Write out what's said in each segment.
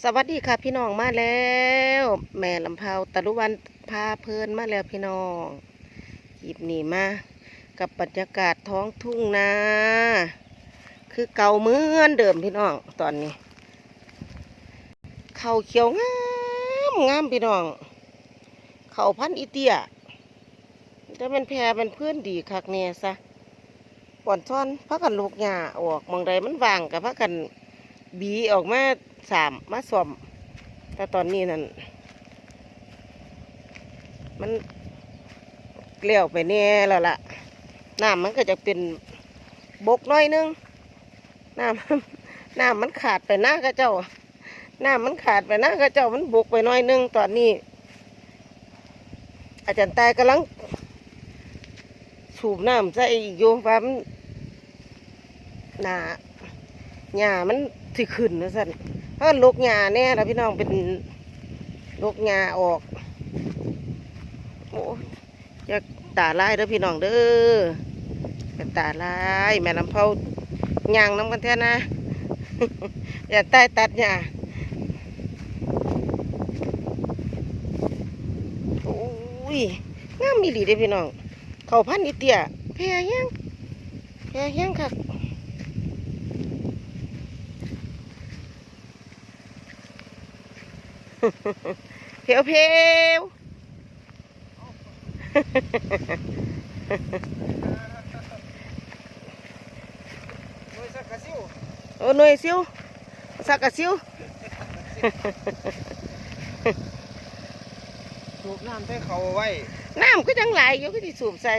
สวัสดีค่ะพี่น้องมาแล้ว แม่ลำเพาตะลุวันพาเพลินมาแล้วพี่น้องหยิบหนีมากับบรรยากาศท้องทุ่งนาคือเก่าเหมือนเดิมพี่น้องตอนนี้เขาเขียวงามงามพี่น้องเขาพันอีเตียจะเป็นแพรเป็นเพื่อนดีคักเนี่ยซะป่อนซ่อนพักกันลูกหญ้าออกมองใดมันว่างกับพักกันบีออกมา สามมาสวมแต่ตอนนี้นั่นมันเกลี้ยวไปแน่แล้วล่ะน้ำมันก็จะเป็นบกน้อยนึงน้ำน้ำมันขาดไปหน้ากระเจ้าน้ำมันขาดไปหน้ากระเจ้ามันบกไปน้อยนึงตอนนี้ อาจารย์ตายกำลังสูบน้ำใส่อีกอยู่ว่ามันหนาหญ้ามันสิขึ้นนะสัน ถ้าลกหญ้าแน่แล้วพี่น้องเป็นลกหญ้าออกโอ้จะตาลายเด้อพี่น้องเด้อจะตาลายแม่น้ำเผาย่างน้ำกันแท้นะ อย่าใต้ตัดหญ้าโอ้ยงามมีหลีเด้อพี่น้อง เขาพันนิเตียแพรยังแพรยังค่ะ เพวเพวโดยสักกระซิวโอ้หน่วยซิวสักกะซิวสูบน้ำใส่เขาไว้ น้ำก็ยังไหลายอยู่ก็ที่สูบใส่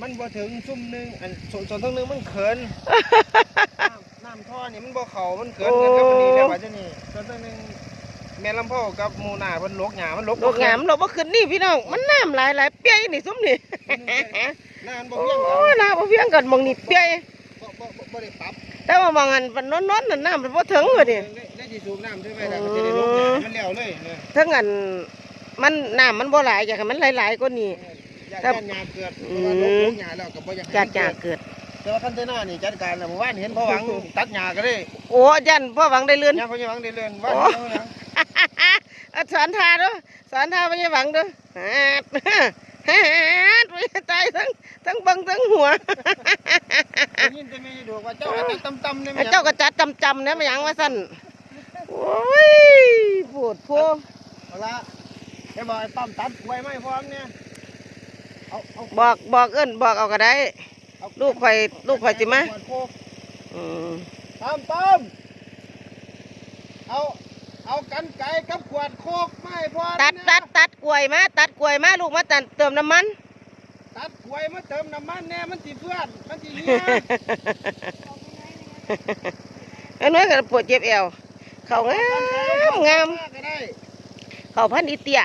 มันบ่ถึงซุ่มหนึงอันส่วนส่วนทั้งหนึงมันเขิน น้ำน้ำท่อนี่มันบ่เขามันเขินกันกับมันนี่แล้วว่าจะนี่ส่วนทั้งหนึง แม่ลำพ่อกับหมูหน้าเพิ่นลกหญ้ามันลกโลกงามเราบ่ขึ้นนี่พี่น้อง มันน้ำไหลายหลายเปียนี่สมนี่หน้ามันบ่โอ้เพียงกันยน้ำบ่เพียงกันมองนี่เปียบ่บ่บ่บ่ได้ปรับแต่ว่ามองอันมันน้อนๆนั่นน้ำมันบ่ถึงเลยดิได้ได้ที่สูบน้ำใช่ไหมล่ะก็จะได้ลกหญ้ามันแล้วเลยเนี่ยทั้งอันมันน้ำมันบ่หลายอยากให้มันหลายๆกว่านี้ อย่าครับย่านหญ้าเกิดอืเพมราะว่าลกลกหญ้าแล้วก็บ่อยากให้จัดมันหญ้าเกิดเกิด แต่ว่าคันเทน่านี่จัดการแล้วเมื่อวานเห็นพ่อหวังตัดหญ้าก็ได้โอ้ยันพ่อหวังได้เลื่อนหญ้าพ่อหวังได้เลื่อนว่าโอ้เดี๋ยวนะอะ สอนทาด้วยสอนทาไม่ใช่หวังด้วยฮาดฮาดไม่ตายทั้งทั้งบังทั้งหัวยินแต่แม่ดูว่าเจ้าอาจจะจ้าก็จัดจำจำๆนะไม่หยังว่าสั้นโอ้ยปวดพัวเอาละไอ้บอกไอ้ปั๊มตัดไว้ไหมพร้อมเนี่ยเอาบอกบอกเอิ้นบอกเอาก็ได้เอาลูกข่อยลูกข่อยสิมาขวดโคกอืมปั๊มปั๊มเอา เอากันไก่กับขวดโคกไม่พร้อมตัดนะตัดตัดกล้วยมาตัดกล้วยมาลูกมาตัดเติมน้ำมัน ตัดกล้วยมาเติมน้ำมันแน่มันติเพื่อนมันติเหี้ยไอ้น้อยก็ปวดเจ็บเอวเขางามงามก็ได้เขาพันอีเตีย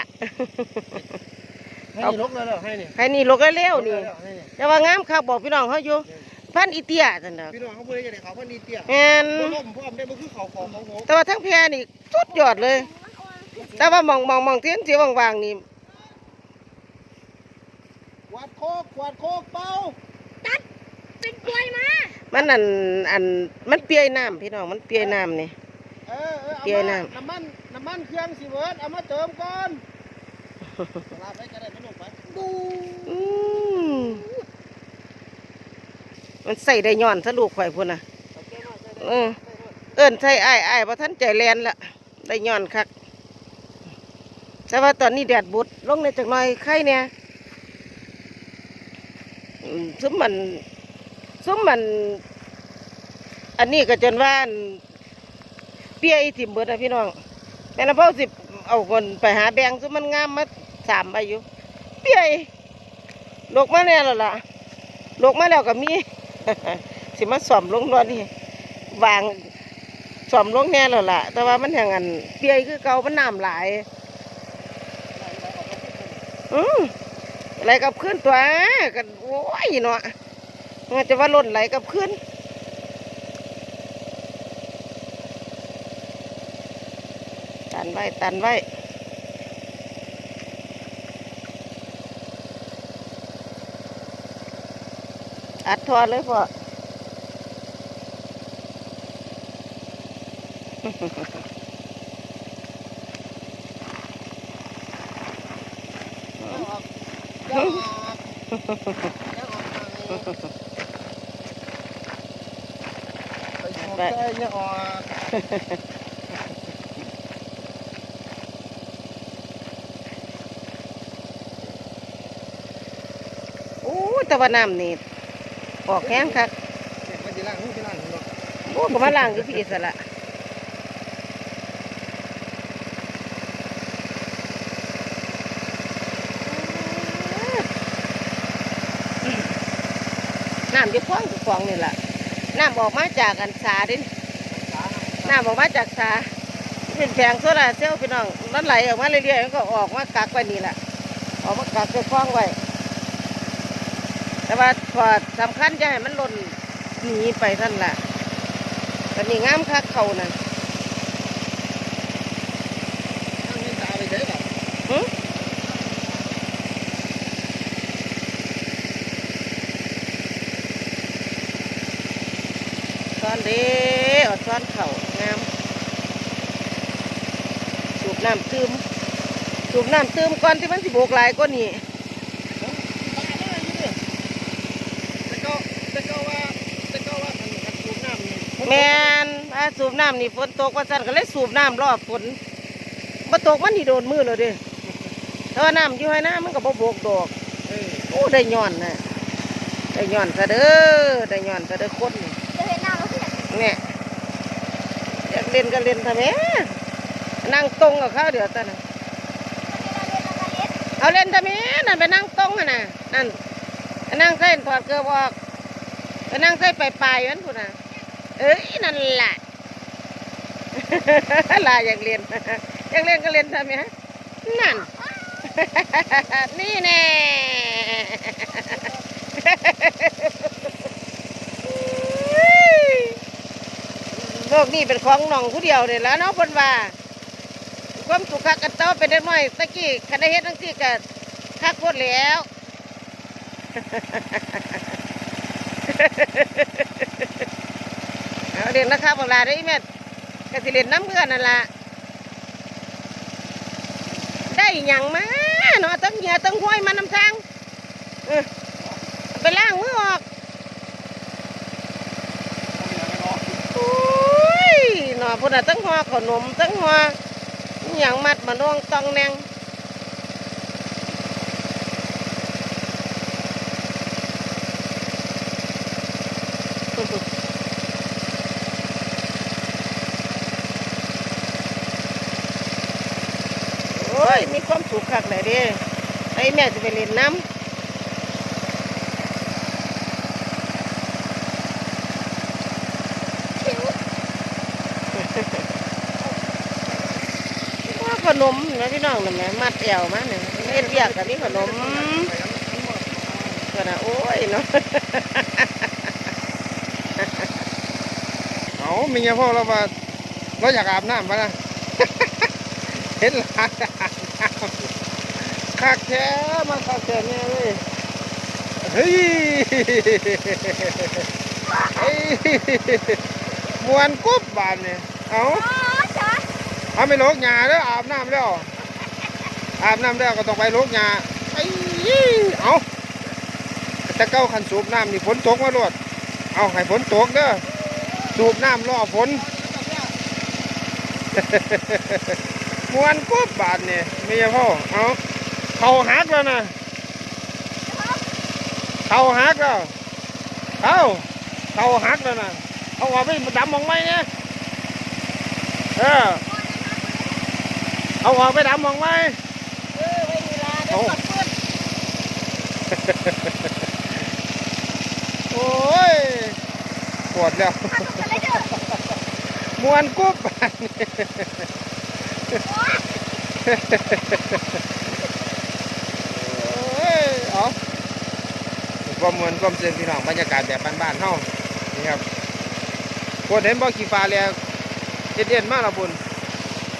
ให้นี่ลกเลยเหรอให้นี่ใครนี่ลูกเร็วๆนี่ให้นี่แต่ว่างามคักบอกพี่น้องเขาอยู่ พันอีเตียจังเด้อพี่น้องเขาพูดได้ยังไงเขาพันดีเตี้ยแม่นบ่ล่มพร้อมได้บ่คือเขาของของผมแต่ว่าทั้งแพรนี่สุดยอดเลย แต่ว่ามองมองมองเทียนสีว่างๆนี่ขวดโคกขวดโคกเป่าเป็นกล้วยมามันอันอันมันเปียน้ำพี่น้องมันเปียน้ำนี่ เออเออเอาเปลี่ยนมาน้ำน้ำมันน้ำมันเครื่องสิเบิร์ดเอามาเติมก่อนลาไปก็ได้ไม่ลงไป บู อืม มันใส่ได้ย้อนซะลูกข่อยพุ่นน่ะเอาแก้วมาใส่ได้เออเอิ้นใส่อ้ายอ้ายบ่ทันใจแลนละได้ย้อนคักแต่ว่าตอนนี้แดดบุดลงในจักหน่อยไข่เนี่ยอืมซุมมันซุมมัน อันนี้ก็จนว่าอันเปียอีถิ่มเบิดนะพี่น้องแม่นพ่อสิเอาคนไปหาแบงซุมมันงามมาสามใบอยู่เปียอีลกมาแน่แล้วล่ะลกมาแล้วก็มี สิมาสอมลงนวดนี่วางสอมลงแน่แล้วล่ะ แต่ว่ามันอย่างนั้นเปียคือเก่ามันน้ำหลายอืมไหลกลับขึ้นตัวกันโอ้ยเนาะมันจะว่าล่นไหลกลับขึ้นตันไว้ตันไว้ อัดทอเลยพ่อไปเนี่ยออกแตะวันน้ำนี่ ออกแห้งคักเนี่ยมันจะล่างมันจะล่างเนาะโอ้ยก็มาล้างอยู่พี่สละน้ำจะฟ้องจะฟ้องนี่แหละน้ำออกมาจากอันสาดินน้ำออกมาจากสาเป็นแผงโซลาเซลล์พี่น้องมันไหลออกมาเรื่อยๆมันก็ออกมากักไว้นี่แหละออกมากักจะฟ้องไว้ แต่ว่าพอสำคัญจะให้มันหล่นหนีไปท่านละตอนนี้งามคักเขาน่ะตั้งเงินตาไปเด้อแบบหึซ้อนเด้อดซ้อนเข่างามสูบน้ำตื้มสูบน้ำตื้มก่อนที่มันสิโบกหลายก็นี่ แต่ก็แต่ก็ว่าแต่ก็ว่าอันอันสูบน้ำนี่ แมนอาสูบน้ำนี่ฝนตกว่าสั่นก็เลยสูบน้ำรอบฝนมาตกมันนี่โดนมือเลยเด้แต่ว่าน้ำอยู่ให้น้ำมันก็บ่โบกดอกเออโอ้ได้ย้อนนะได้ย้อนซะเด้อได้ย้อนซะเด้อคนนี่จะเห็นหน้าเราเสียเนี่ยอยากเล่นก็เล่นทำไมนั่งตรงกับเขาเดี๋ยวตอนนั้นเวลาเล่นเราก็เล่นเอาเล่นทำไมนั่นไปนั่งตรงอะนะนั่นไปนั่งเส้นถอดเกลือออกไปนั่งเส้นไปปลายๆมันพูดนะ เอ้ยนั่นแหละลาอยากเรียนอยากเล่นก็เล่นทำไมนั่น นี่แน่โลกนี้เป็นของน้องผู้เดียวเนี่ยแหล้วเนาะคนว่าความสุขคักกันเต้าเป็นเด็กน้อยตะกี้คันได้เฮ็ดทั้งที่ก็คักโคตรแล้ว เอาเรียนนะครับอกลาได้แม่กสิเรียนน้ำเพื่อนั่นละได้หยังมาเนาะตั้งเหงื่อตั้งห้วยมาน้ำทางไปล้างมือออกโอ้ยเนาะพุ่นน่ะตั้งหัวขนมตั้งหัวอย่างมัดมาน่วงตองแนง โอ้ ยมีความสุขคักเลยเด้ไอ้แม่จะไปเล่นน้ำว่าขนมนะพี่น้องนะแม่มัดแอวมาเนี่ยเฮ็ดเรียกกับนี่ขนมก็นะโอ้ยเนาะเอามีเงี้ยพ่อเราว่าเราอยากอาบน้ำปะนะเห็นหลานอาบน้ำ คักแท้มาคักแท้เนี่ยเว้ยเฮ้ยเฮ้ยมวนกุบบานเนี่ยเอาอ๋อจ้ะเอาไปโลกหญ้าแล้วอาบน้ำแล้วอาบน้ำแล้วก็ต้องไปโลกหญ้าไอ้ยเอาแต่เก้าขันสูบน้ำนี่ฝนตกมาโลดเอาให้ฝนตกเด้อสูบน้ำรอฝนมวนกุบบานเนี่ยไม่ใช่พ่อเอา เขาหักแล้วนะเขาหักแล้วเอาเขาหักแล้วนะเอาออกไปดำมองไหมเนี่ยเออเอาออกไปดำมองไหมเออไว้เวลาเดี๋ยวกดเพื่อนโอ้ยปวดแล้วทำอะไรเด้อมวนกุบบานนี่เอ้ยเอา ความมวนความเสียงพี่น้องบรรยากาศแบบบ้านๆเฮานี่ครับปวดเห็นบ่ขี่ฟ้าแล้วเย็นๆมากละบุญ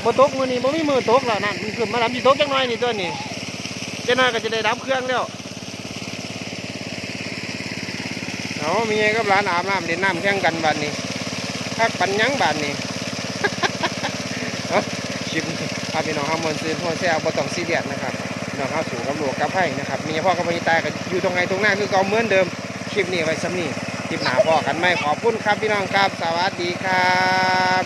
บ่ตกมือนี้บ่มีมือตกแล้วนั่นมันขึ้นมาดำสิตกจังน้อยนี่ตัวนี้จังน้อยก็จะได้ดับเครื่องแล้วเอามีไงกับร้านอาบน้ำเล่นน้ำแข่งกันบัดนี้คักปันหยังบัดนี้ชิมพาพี่น้องฮามวนซื้อหัวแซ่บบ่ต้องซีเรียสนะครับ น้องเข้าสู่กับหลวงกับไพ่นะครับ มีพ่อกับพี่ตายกันอยู่ตรงไหนตรงหน้าคือเก่าเหมือนเดิม คลิปนี้ไว้ซ้ำนี่คลิปหนาพ่อกันไหมขอบคุณครับพี่น้องครับ สวัสดีครับ